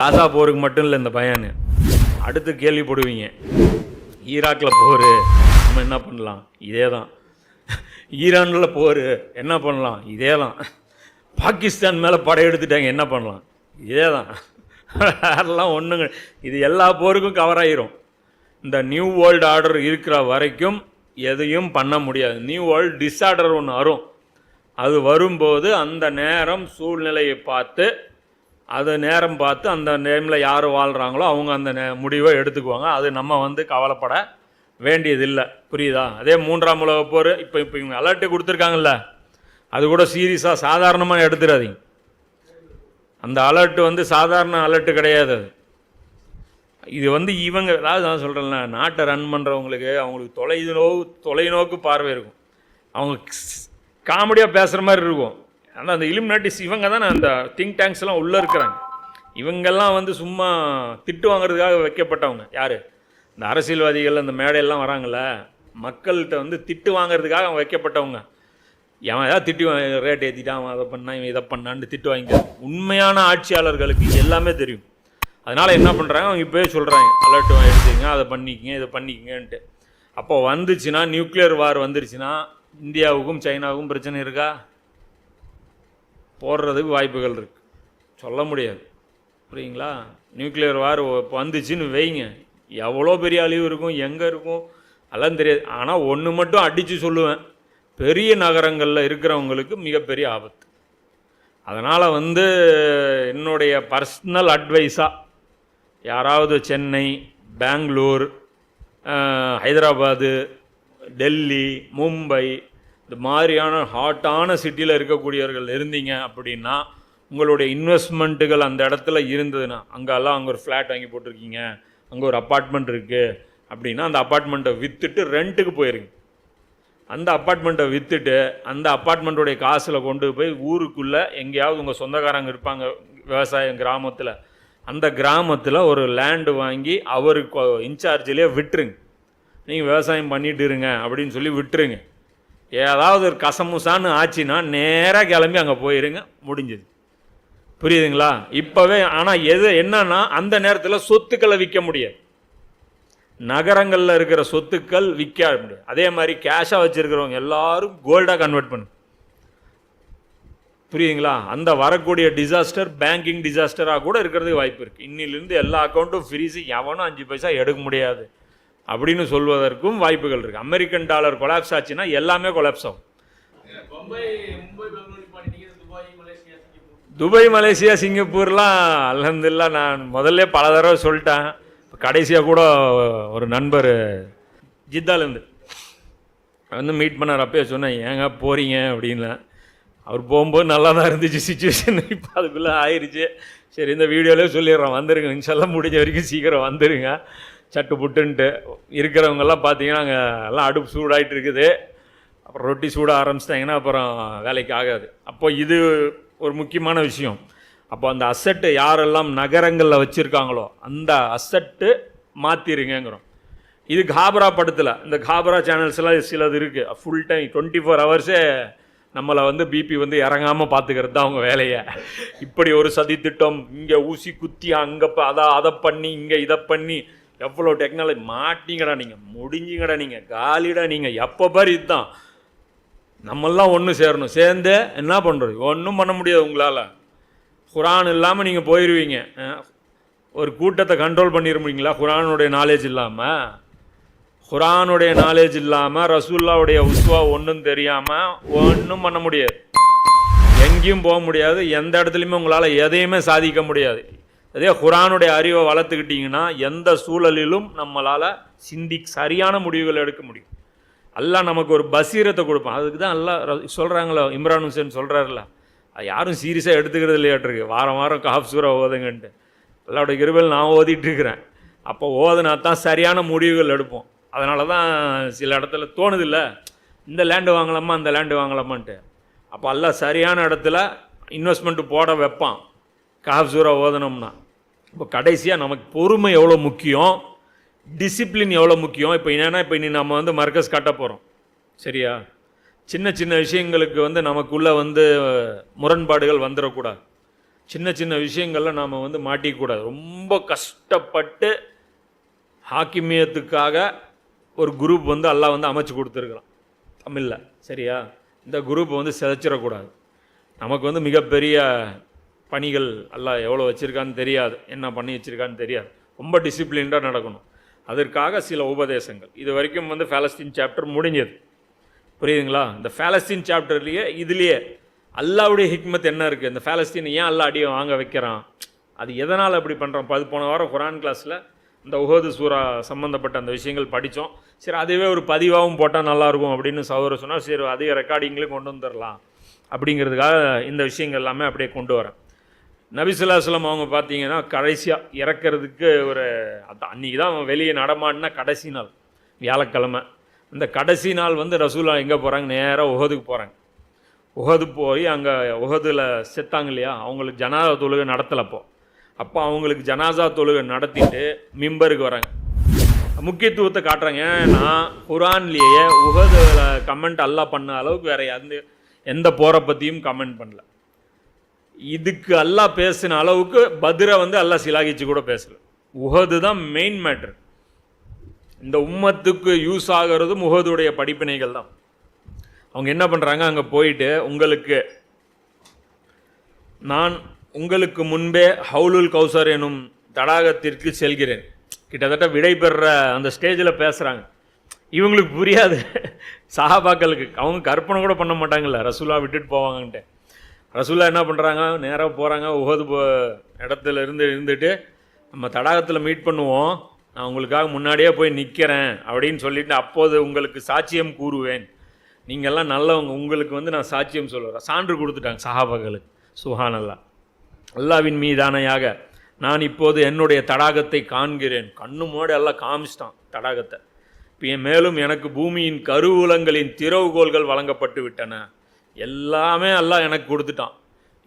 காசா போருக்கு மட்டும் இல்லை இந்த பையன். அடுத்து கேள்விப்படுவீங்க. ஈராக்கில் போர். நம்ம என்ன பண்ணலாம்? இதே தான் ஈரானில் போர். என்ன பண்ணலாம்? இதே தான் பாகிஸ்தான் மேலே படையெடுத்துட்டாங்க என்ன பண்ணலாம்? இதே தான் அதெல்லாம் ஒன்றுங்க இது எல்லா போருக்கும் கவர் ஆயிரும். இந்த நியூ வேர்ல்டு ஆர்டர் இருக்கிற வரைக்கும் எதையும் பண்ண முடியாது. நியூ வேர்ல்டு டிஸார்டர் ஒன்று வரும். அது வரும்போது அந்த நேரம் சூழ்நிலையை பார்த்து அது நேரம் பார்த்து அந்த நேமில் யார் வாழ்கிறாங்களோ அவங்க அந்த நே முடிவை எடுத்துக்குவாங்க. அது நம்ம வந்து கவலைப்பட வேண்டியதில்லை. புரியுதா? அதே மூன்றாம் உலக போர் இப்போ இப்போ இவங்க அலர்ட்டு கொடுத்துருக்காங்கல்ல. அது கூட சீரியஸாக சாதாரணமாக எடுத்துடாதீங்க. அந்த அலர்ட்டு வந்து சாதாரண அலர்ட்டு கிடையாது அது. இது வந்து இவங்க அதாவது நான் சொல்கிறேன்ல நாட்டை ரன் பண்ணுறவங்களுக்கு அவங்களுக்கு தொலைநோக்கு தொலைநோக்கு பார்வை இருக்கும். அவங்க காமெடியாக பேசுகிற மாதிரி இருக்கும். ஆனால் அந்த இலுமினாட்டிஸ் இவங்க தானே அந்த திங்க் டேங்க்ஸ்லாம் உள்ளே இருக்கிறாங்க. இவங்கெல்லாம் வந்து சும்மா திட்டு வாங்குறதுக்காக வைக்கப்பட்டவங்க. யார்? இந்த அரசியல்வாதிகள் அந்த மேடையெல்லாம் வராங்கள மக்கள்கிட்ட வந்து திட்டு வாங்குறதுக்காக அவன் வைக்கப்பட்டவங்க. அவன் ஏதாவது திட்டு ரேட் ஏற்றிட்டான் அவன் அதை பண்ணான் இவன் இதை பண்ணான்னு திட்டு வாங்கிக்க. உண்மையான ஆட்சியாளர்களுக்கு எல்லாமே தெரியும். அதனால் என்ன பண்ணுறாங்க அவங்க இப்போயே சொல்கிறாங்க அலர்ட் எடுத்துங்க அதை பண்ணிக்கங்க இதை பண்ணிக்கங்கன்ட்டு. அப்போ வந்துச்சுன்னா நியூக்ளியர் வார் வந்துருச்சுன்னா இந்தியாவுக்கும் சைனாவுக்கும் பிரச்சனை இருக்கா? போடுறதுக்கு வாய்ப்புகள் இருக்குது சொல்ல முடியாது. புரியுங்களா? நியூக்ளியர் வார் வந்துச்சுன்னு வைங்க. எவ்வளோ பெரிய அழிவு இருக்கும் எங்கே இருக்கும் அதெல்லாம் தெரியாது. ஆனால் ஒன்று மட்டும் அடித்து சொல்லுவேன். பெரிய நகரங்களில் இருக்கிறவங்களுக்கு மிகப்பெரிய ஆபத்து. அதனால் வந்து என்னுடைய பர்சனல் அட்வைஸாக யாராவது சென்னை பெங்களூர் ஹைதராபாது டெல்லி மும்பை இந்த மாதிரியான ஹாட்டான சிட்டியில் இருக்கக்கூடியவர்கள் இருந்தீங்க அப்படின்னா உங்களுடைய இன்வெஸ்ட்மெண்ட்டுகள் அந்த இடத்துல இருந்ததுன்னா அங்கெல்லாம் அங்கே ஒரு ஃப்ளாட் வாங்கி போட்டிருக்கீங்க அங்கே ஒரு அப்பார்ட்மெண்ட் இருக்குது அப்படின்னா அந்த அப்பார்ட்மெண்ட்டை விற்றுட்டு ரெண்ட்டுக்கு போயிருங்க. அந்த அப்பார்ட்மெண்ட்டை விற்றுட்டு அந்த அப்பார்ட்மெண்ட்டுடைய காசில் கொண்டு போய் ஊருக்குள்ளே எங்கேயாவது உங்கள் சொந்தக்காரங்க இருப்பாங்க விவசாயம் கிராமத்தில். அந்த கிராமத்தில் ஒரு லேண்டு வாங்கி அவருக்கு இன்சார்ஜிலே விட்டுருங்க. நீங்கள் விவசாயம் பண்ணிட்டு இருங்க அப்படின்னு சொல்லி விட்டுருங்க. ஏதாவது ஒரு கசமுசான்னு ஆச்சுன்னா நேராக கிளம்பி அங்கே போயிருங்க. முடிஞ்சது. புரியுதுங்களா? இப்போவே ஆனால் எது என்னன்னா அந்த நேரத்தில் சொத்துக்களை விற்க முடியாது. நகரங்களில் இருக்கிற சொத்துக்கள் விற்க முடியாது. அதே மாதிரி கேஷாக வச்சுருக்கிறவங்க எல்லாரும் கோல்டாக கன்வெர்ட் பண்ணு புரியுதுங்களா? அந்த வரக்கூடிய டிசாஸ்டர் பேங்கிங் டிசாஸ்டராக கூட இருக்கிறதுக்கு வாய்ப்பு இருக்குது இன்னிலிருந்து எல்லா அக்கௌண்ட்டும் ஃப்ரீஸு எவனும் அஞ்சு பைசா எடுக்க முடியாது. அப்படின்னு சொல்வதற்கும் வாய்ப்புகள் இருக்குது அமெரிக்கன் டாலர் கொலாப்ஸ் ஆச்சுன்னா எல்லாமே கொலாப்ஸ் ஆகும். துபாய் மலேசியா சிங்கப்பூர்லாம் அல்ஹம்துலில்லா நான் முதல்ல பல தடவை சொல்லிட்டேன். இப்போ கடைசியாக கூட ஒரு நண்பர் ஜித்தாலேருந்து வந்து மீட் பண்ணார். அப்பயே சொன்னேன் ஏங்க போகிறீங்க அப்படின்னு. அவர் போகும்போது நல்லா தான் இருந்துச்சு சுச்சுவேஷன் இப்போ அதுக்குள்ளே ஆயிடுச்சு சரி இந்த வீடியோவிலே சொல்லிடுறோம் வந்துருங்க. இன்ஷால்லாம் முடிஞ்ச வரைக்கும் சீக்கிரம் வந்துருங்க. சட்டு புட்டுன்ட்டு இருக்கிறவங்கெல்லாம் பார்த்தீங்கன்னா அங்கே எல்லாம் அடுப்பு சூடாயிட்டு இருக்குது அப்புறம் ரொட்டி சூட ஆரம்பிச்சிட்டாங்கன்னா அப்புறம் வேலைக்கு ஆகாது. அப்போ இது ஒரு முக்கியமான விஷயம். அப்போ அந்த அசட்டு யாரெல்லாம் நகரங்களில் வச்சுருக்காங்களோ அந்த அசட்டு மாற்றிருங்கிறோம் இது காபரா படத்தில் இந்த காபரா சேனல்ஸ்லாம் சிலது இருக்குது ஃபுல் டைம் டுவெண்ட்டி ஃபோர் ஹவர்ஸே நம்மளை வந்து பிபி வந்து இறங்காமல் பார்த்துக்கிறது தான் அவங்க வேலையை. இப்படி ஒரு சதி திட்டம் இங்கே ஊசி குத்தி அங்கே அதை அதை பண்ணி இங்கே இதை பண்ணி எவ்வளோ டெக்னாலஜி மாட்டிங்கடா நீங்கள் முடிஞ்சிங்கடா நீங்கள் காலிடா நீங்கள் எப்போ பாரு இதுதான். நம்மெல்லாம் ஒன்று சேரணும். சேர்ந்து என்ன பண்ணுறது ஒன்றும் பண்ண முடியாது உங்களால். குரான் இல்லாமல் நீங்கள் போயிடுவீங்க ஒரு கூட்டத்தை கண்ட்ரோல் பண்ணிருப்பீங்களா? குரானுடைய நாலேஜ் இல்லாமல் குரானுடைய நாலேஜ் இல்லாமல் ரசூல்லாவுடைய உஸ்வா ஒன்றும் தெரியாமல் ஒன்றும் பண்ண முடியாது. எங்கேயும் போக முடியாது. எந்த இடத்துலையுமே உங்களால் எதையுமே சாதிக்க முடியாது. அதே குரானுடைய அறிவை வளர்த்துக்கிட்டிங்கன்னா எந்த சூழலிலும் நம்மளால் சிந்தி சரியான முடிவுகள் எடுக்க முடியும். அல்லாஹ் நமக்கு ஒரு பசீரத்தை கொடுப்பான். அதுக்கு தான் எல்லாம் சொல்கிறாங்களோ இம்ரான் ஹுசேன் சொல்கிறாருல அது யாரும் சீரியஸாக எடுத்துக்கிறது இல்லையாட்டிருக்கு வாரம் வாரம் காஃப் சூரா ஓதுங்கன்ட்டு. அல்லாவுடைய கிருபையில் நான் ஓதிட்டு இருக்கிறேன். அப்போ ஓதுனா தான் சரியான முடிவுகள் எடுப்போம். அதனால தான் சில இடத்துல தோணுதில்ல இந்த லேண்டு வாங்கலாமா அந்த லேண்டு வாங்கலாமான்ட்டு. அப்போ எல்லாம் சரியான இடத்துல இன்வெஸ்ட்மெண்ட்டு போட வைப்பான். காஃப் சூரா ஓதனோம்னா இப்போ கடைசியாக நமக்கு பொறுமை எவ்வளோ முக்கியம்? டிசிப்ளின் எவ்வளோ முக்கியம்? இப்போ என்னென்னா இப்போ இனி நம்ம வந்து மர்க்கஸ் கட்ட போகிறோம் சரியா? சின்ன சின்ன விஷயங்களுக்கு வந்து நமக்குள்ளே வந்து முரண்பாடுகள் வந்துடக்கூடாது. சின்ன சின்ன விஷயங்களில் நாம் வந்து மாட்டிக்கூடாது ரொம்ப கஷ்டப்பட்டு ஹாக்கிமியத்துக்காக ஒரு குரூப் வந்து எல்லாம் வந்து அமைச்சு கொடுத்துருக்குறான். தமிழில். சரியா? இந்த குரூப் வந்து சிதைச்சிடக்கூடாது. நமக்கு வந்து மிகப்பெரிய பணிகள் எல்லாம் எவ்வளோ வச்சுருக்கான்னு தெரியாது. என்ன பண்ணி வச்சுருக்கான்னு தெரியாது. ரொம்ப டிசிப்ளின்டாக நடக்கணும். அதற்காக சில உபதேசங்கள். இது வரைக்கும் வந்து ஃபேலஸ்தீன் சாப்டர் முடிஞ்சது. புரியுதுங்களா? இந்த ஃபேலஸ்தீன் சாப்டர்லேயே இதுலேயே அல்லாவுடைய ஹிக்மத் என்ன இருக்குது இந்த ஃபேலஸ்தீன் ஏன் அல்லா அடியை வாங்க வைக்கிறான்? அது எதனால் அப்படி பண்ணுறோம் அது போன வாரம் குரான் கிளாஸில் இந்த உஹது சூரா சம்மந்தப்பட்ட அந்த விஷயங்கள் படித்தோம் சரி அதுவே ஒரு பதிவாகவும் போட்டால் நல்லாயிருக்கும் அப்படின்னு சகோதரர் சொன்னால் சரி அதிக ரெக்கார்டிங்லேயும் கொண்டு வந்துடலாம். அப்படிங்கிறதுக்காக இந்த விஷயங்கள் எல்லாமே அப்படியே கொண்டு வரேன். நபிசுல்லாஸ்லம் அவங்க பார்த்தீங்கன்னா கடைசியாக இறக்கிறதுக்கு ஒரு அதான் அன்றைக்கி தான் வெளியே நடமாடினா கடைசி நாள் வியாழக்கிழமை. இந்த கடைசி நாள் வந்து ரசூலா எங்கே போகிறாங்க நேராக உஹதுக்கு போகிறாங்க உஹது போய் அங்கே உஹதில் செத்தாங்க இல்லையா? அவங்களுக்கு ஜனாதா தொழுகை நடத்தலப்போ. அப்போ அவங்களுக்கு ஜனாசா தொழுகை நடத்திட்டு மிம்பருக்கு வராங்க. முக்கியத்துவத்தை காட்டுறாங்க. ஏன்னா குரான்லேயே உஹதில் கமெண்ட் அல்லா பண்ண அளவுக்கு வேறு எந்த எந்த போரை பற்றியும் கமெண்ட் பண்ணல. இதுக்கு அல்லாஹ் பேசின அளவுக்கு பத்ரை வந்து அல்லாஹ் சிலாகிச்சு கூட பேசல. உஹது தான் மெயின் மேட்ரு இந்த உம்மத்துக்கு யூஸ் ஆகிறது முகதுடைய படிப்பினைகள் தான். அவங்க என்ன பண்ணுறாங்க அங்கே போயிட்டு உங்களுக்கு நான் உங்களுக்கு முன்பே ஹவுலுல் கௌசர் எனும் தடாகத்திற்கு செல்கிறேன். கிட்டத்தட்ட விடை அந்த ஸ்டேஜில் பேசுகிறாங்க இவங்களுக்கு புரியாது. சஹாபாக்களுக்கு அவங்க கற்பனை கூட பண்ண மாட்டாங்கல்ல. ரசூலா விட்டுட்டு போவாங்கன்ட்டு. ரசூல்லா என்ன பண்ணுறாங்க நேராக போகிறாங்க உகது போ இடத்துல இருந்து இருந்துட்டு நம்ம தடாகத்தில் மீட் பண்ணுவோம். நான் உங்களுக்காக முன்னாடியே போய் நிற்கிறேன் அப்படின்னு சொல்லிட்டு அப்போது உங்களுக்கு சாட்சியம் கூறுவேன். நீங்கள்லாம் நல்லவங்க. உங்களுக்கு வந்து நான் சாட்சியம் சொல்லுறேன். சான்று கொடுத்துட்டாங்க சஹாபாக்களுக்கு. சுஹானல்லா. அல்லாவின் மீதானையாக நான் இப்போது என்னுடைய தடாகத்தை காண்கிறேன். கண்ணு மோடி எல்லாம் காமிச்சிட்டான் தடாகத்தை. இப்போ மேலும் எனக்கு பூமியின் கருவூலங்களின் திறவுகோள்கள் வழங்கப்பட்டு விட்டன. எல்லாமே எல்லாம் எனக்கு கொடுத்துட்டான்.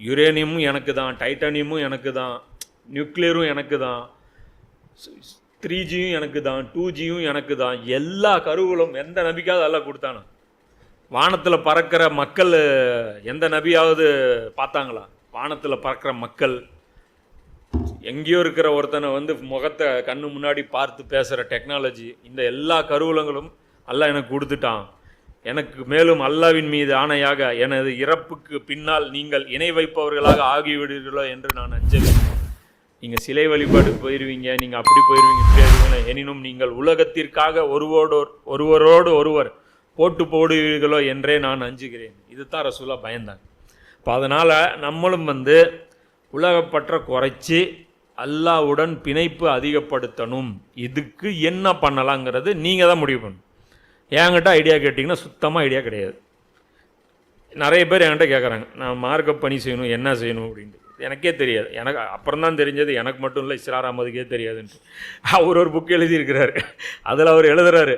யுரேனியமும் எனக்கு தான் டைட்டானியமும் எனக்கு தான் நியூக்ளியரும் எனக்கு தான் த்ரீ ஜியும் எனக்கு தான் டூ ஜியும் எனக்கு தான் எல்லா கருவுகளும் எந்த நபிக்காவது எல்லாம் கொடுத்தானு? வானத்தில் பறக்கிற மக்கள் எந்த நபியாவது பார்த்தாங்களா? வானத்தில் பறக்கிற மக்கள். எங்கேயோ இருக்கிற ஒருத்தனை வந்து முகத்தை கண்ணு முன்னாடி பார்த்து பேசுகிற டெக்னாலஜி இந்த எல்லா கருவூலங்களும் எல்லாம் எனக்கு கொடுத்துட்டான். எனக்கு மேலும் அல்லாவின் மீது ஆணையாக எனது இறப்புக்கு பின்னால் நீங்கள் இணை வைப்பவர்களாக ஆகிவிடுவீர்களோ என்று நான் அஞ்சவேன். நீங்கள் சிலை வழிபாடு போயிடுவீங்க நீங்கள் அப்படி போயிடுவீங்க இப்படி ஆயிடுவீங்க எனினும் நீங்கள் உலகத்திற்காக ஒருவோடு ஒருவரோடு ஒருவர் போட்டு போடுவீர்களோ என்றே நான் அஞ்சுகிறேன். இதுதான் ரசூலா பயந்தாங்க இப்போ அதனால் நம்மளும் வந்து உலகப்பற்ற குறைச்சி அல்லாவுடன் பிணைப்பு அதிகப்படுத்தணும். இதுக்கு என்ன பண்ணலாங்கிறது நீங்கள் தான் முடிவு பண்ணணும். என்கிட்ட ஐடியா கேட்டிங்கன்னா சுத்தமாக ஐடியா கிடையாது. நிறைய பேர் என்கிட்ட கேட்குறாங்க நான் மார்க்கப் பணி செய்யணும் என்ன செய்யணும் அப்படின்ட்டு. எனக்கே தெரியாது. எனக்கு அப்புறம் தான் தெரிஞ்சது எனக்கு மட்டும் இல்லை இஸ்ரார் அகமதுக்கே தெரியாதுன்ட்டு. அவர் ஒரு புக் எழுதியிருக்கிறாரு. அதில் அவர் எழுதுறாரு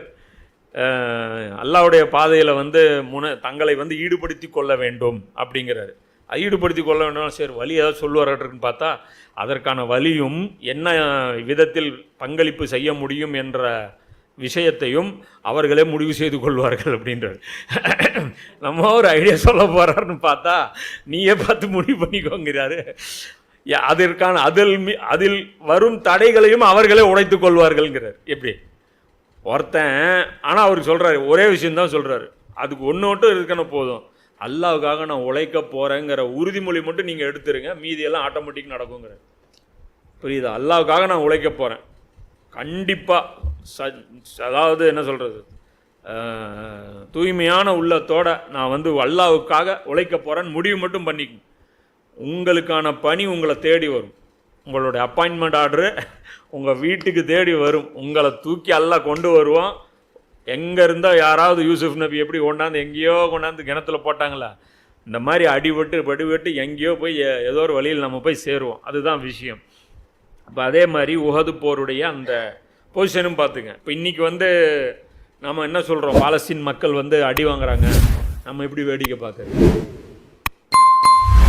அல்லாவுடைய பாதையில் வந்து முன தங்களை வந்து ஈடுபடுத்தி கொள்ள வேண்டும் அப்படிங்கிறாரு. ஈடுபடுத்தி கொள்ள வேண்டும் சரி வழி ஏதாவது சொல்லுவார்ன்னு பார்த்தா அதற்கான வழியும் என்ன விதத்தில் பங்களிப்பு செய்ய முடியும் என்ற விஷயத்தையும் அவர்களே முடிவு செய்து கொள்வார்கள் அப்படின்றார். நம்ம ஒரு ஐடியா சொல்ல போகிறாருன்னு பார்த்தா நீயே பார்த்து முடிவு பண்ணிக்கோங்கிறாரு. யா, அதற்கான அதில் அதில் வரும் தடைகளையும் அவர்களே உடைத்து கொள்வார்கள்ங்கிறார். எப்படி? ஒருத்தன் ஆனால் அவருக்கு சொல்கிறாரு ஒரே விஷயந்தான் சொல்கிறாரு அதுக்கு ஒன்று மட்டும் இருக்கணும் போதும். அல்லாவுக்காக நான் உழைக்க போகிறேங்கிற உறுதிமொழி மட்டும் நீங்கள் எடுத்துருங்க. மீதியெல்லாம் ஆட்டோமேட்டிக் நடக்குங்கிறார். புரியுதா? அல்லாவுக்காக நான் உழைக்க போகிறேன் கண்டிப்பாக ச அதாவது என்ன சொல்கிறது தூய்மையான உள்ளத்தோட நான் வந்து அல்லாவுக்காக உழைக்க போகிறேன்னு முடிவு மட்டும் பண்ணிக்கங்க. உங்களுக்கான பணி உங்களை தேடி வரும். உங்களுடைய அப்பாயின்மெண்ட் ஆர்டரு உங்கள் வீட்டுக்கு தேடி வரும். உங்களை தூக்கி எல்லாம் கொண்டு வருவோம் எங்கே இருந்தால் யாராவது யூசுஃப் நபி எப்படி கொண்டாந்து எங்கேயோ கொண்டாந்து கிணத்துல போட்டாங்களா? இந்த மாதிரி அடிபட்டு படிபட்டு எங்கேயோ போய் ஏதோ ஒரு வழியில் நம்ம போய் சேருவோம். அதுதான் விஷயம். இப்போ அதே மாதிரி உகது போருடைய அந்த பொசிஷனும் பார்த்துங்க. இப்போ இன்றைக்கி வந்து நம்ம என்ன சொல்கிறோம் பாலஸ்தீன் மக்கள் வந்து அடி வாங்குறாங்க. நம்ம எப்படி வேடிக்கை பார்க்குறது?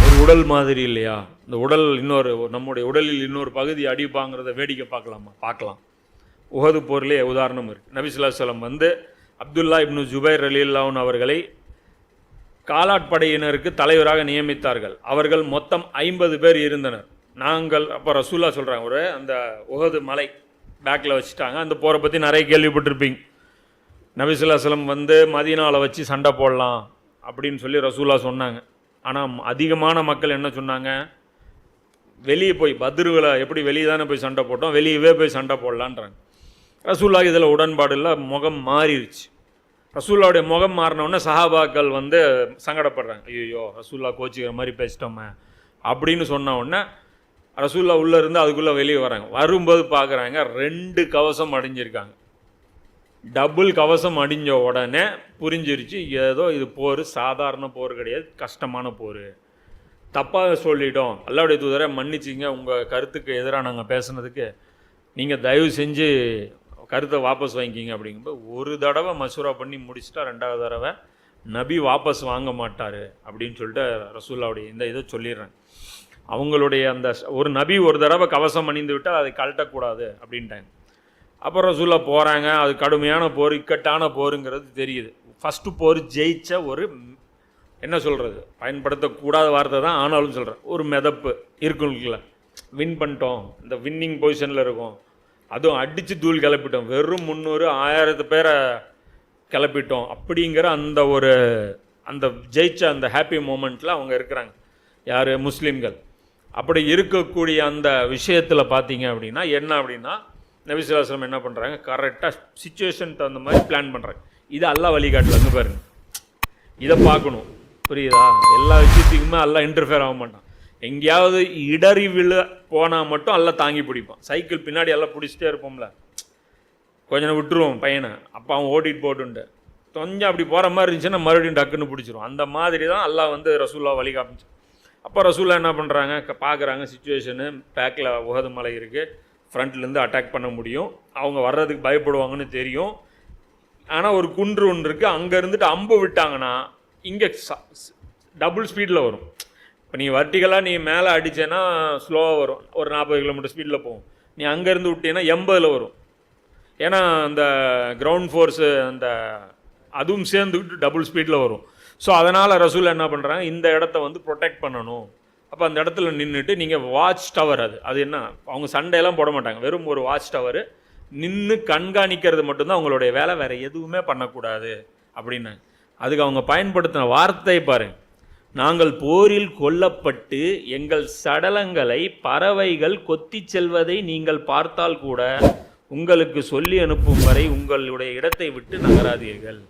ஒரு உடல் மாதிரி இல்லையா? இந்த உடல் இன்னொரு நம்முடைய உடலில் இன்னொரு பகுதி அடிப்பாங்கிறத வேடிக்கை பார்க்கலாமா? பார்க்கலாம். உகது போர்லே உதாரணம் இருக்குது நபிசுல்லாசலம் வந்து அப்துல்லா இப்னு ஜுபைர் அலில்லாவுன் அவர்களை காலாட்படையினருக்கு தலைவராக நியமித்தார்கள். அவர்கள் மொத்தம் ஐம்பது பேர் இருந்தனர். நாங்கள் அப்போ ரசூல்லா சொல்கிறாங்க ஒரு அந்த உகது மலை பேக்கில் வச்சுட்டாங்க. அந்த போரை பற்றி நிறைய கேள்விப்பட்டிருப்பீங்க. நபிசுல்லாஸ்லம் வந்து மதீனாவில் வச்சு சண்டை போடலாம் அப்படின்னு சொல்லி ரசூலா சொன்னாங்க. ஆனால் அதிகமான மக்கள் என்ன சொன்னாங்க? வெளியே போய் பத்ருவில் எப்படி வெளியே தானே போய் சண்டை போட்டோம் வெளியவே போய் சண்டை போடலான்றாங்க. ரசூல்லா இதில் உடன்பாடு இல்லை முகம் மாறிடுச்சு ரசூல்லாவுடைய முகம் மாறினவுடனே சஹாபாக்கள் வந்து சங்கடப்படுறாங்க. ஐயோ ரசூல்லா கோச்சிக்கிற மாதிரி பேசிட்டோமே அப்படின்னு சொன்ன உடனே ரசூல்லா உள்ளே இருந்து அதுக்குள்ளே வெளியே வராங்க. வரும்போது பார்க்குறாங்க ரெண்டு கவசம் அடிஞ்சிருக்காங்க டபுள் கவசம் அடிஞ்ச உடனே புரிஞ்சிருச்சு ஏதோ இது போர் சாதாரண போர் கிடையாது கஷ்டமான போர். தப்பாக சொல்லிட்டோம். அல்லாவுடைய தூதரை மன்னிச்சிங்க உங்கள் கருத்துக்கு எதிராக நாங்கள் பேசுனதுக்கு நீங்கள் தயவு செஞ்சு கருத்தை வாபஸ் வாங்கிக்கிங்க அப்படிங்கும்போது ஒரு தடவை மசூரா பண்ணி முடிச்சுட்டா ரெண்டாவது தடவை நபி வாபஸ் வாங்க மாட்டார் அப்படின்னு சொல்லிட்டு ரசூல்லாவுடைய இந்த இதை சொல்லிடுறேன் அவங்களுடைய அந்த ஒரு நபி ஒரு தடவை கவசம் அணிந்து விட்டால் அதை கழட்டக்கூடாது அப்படின்ட்டாங்க. அப்புறம் ரசூலா போகிறாங்க அது கடுமையான போர் இக்கட்டான போருங்கிறது தெரியுது. ஃபஸ்ட்டு போர் ஜெயித்த ஒரு என்ன சொல்கிறது பயன்படுத்தக்கூடாத வார்த்தை தான் ஆனாலும் சொல்கிறேன் ஒரு மிதப்பு இருக்குல்ல. வின் பண்ணிட்டோம் இந்த வின்னிங் பொசிஷனில் இருக்கும். அதுவும் அடித்து தூள் கிளப்பிட்டோம். வெறும் முந்நூறு ஆயிரத்து பேரை கிளப்பிட்டோம். அப்படிங்கிற அந்த ஒரு அந்த ஜெயித்த அந்த ஹாப்பி மூமெண்ட்டில் அவங்க இருக்கிறாங்க. யார்? முஸ்லீம்கள். அப்படி இருக்கக்கூடிய அந்த விஷயத்தில் பார்த்தீங்க அப்படின்னா என்ன அப்படின்னா நபிசுலாசலம் என்ன பண்ணுறாங்க கரெக்டாக சுச்சுவேஷன் தகுந்த மாதிரி பிளான் பண்ணுறாங்க இது அல்லா வழிகாட்டில் வந்து பாருங்க. இதை பார்க்கணும். புரியுதா? எல்லா விஷயத்துக்குமே எல்லாம் இன்டர்ஃபியர் ஆக மாட்டான். எங்கேயாவது இடறி விழ போனால் மட்டும் எல்லாம் தாங்கி பிடிப்பான். சைக்கிள் பின்னாடி எல்லாம் பிடிச்சிட்டே இருப்போம்ல. கொஞ்ச நேரம் விட்டுருவோம் பையனை. அப்போ அவன் ஓட்டிகிட்டு போட்டுன்ட்டு கொஞ்சம் அப்படி போகிற மாதிரி இருந்துச்சுன்னா மறுபடியும் டக்குன்னு பிடிச்சிரும். அந்த மாதிரி தான் எல்லாம் வந்து ரசூல்லா வழி அப்போ ரசூலா என்ன பண்ணுறாங்க பார்க்குறாங்க சுச்சுவேஷனு பேக்கில் உகது மலை இருக்குது ஃப்ரண்ட்லேருந்து அட்டாக் பண்ண முடியும். அவங்க வர்றதுக்கு பயப்படுவாங்கன்னு தெரியும். ஆனால் ஒரு குன்று ஒன்று இருக்குது அங்கே இருந்துட்டு அம்பு விட்டாங்கன்னா இங்கே டபுள் ஸ்பீடில் வரும். இப்போ நீ வர்டிகலாக நீ மேலே அடிச்சேன்னா ஸ்லோவாக வரும். ஒரு நாற்பது கிலோமீட்டர் ஸ்பீடில் போகும். நீ அங்கேருந்து விட்டீங்கன்னா எண்பதில் வரும். ஏன்னா அந்த கிரவுண்ட் ஃபோர்ஸு அந்த அதுவும் சேர்ந்துக்கிட்டு டபுள் ஸ்பீடில் வரும். ஸோ அதனால் ரசூல் என்ன பண்ணுறாங்க இந்த இடத்த வந்து ப்ரொடெக்ட் பண்ணணும். அப்போ அந்த இடத்துல நின்றுட்டு நீங்கள் வாட்ச் டவர் அது. அது என்ன? அவங்க சண்டையெல்லாம் போட மாட்டாங்க. வெறும் ஒரு வாட்ச் டவர் நின்று கண்காணிக்கிறது மட்டும்தான் அவங்களுடைய வேலை. வேறு எதுவுமே பண்ணக்கூடாது அப்படின்னு. அதுக்கு அவங்க பயன்படுத்தின வார்த்தை பாருங்கள் நாங்கள் போரில் கொல்லப்பட்டு எங்கள் சடலங்களை பறவைகள் கொத்திச் செல்வதை நீங்கள் பார்த்தால் கூட உங்களுக்கு சொல்லி அனுப்பும் வரை உங்களுடைய இடத்தை விட்டு நகராதீர்கள்.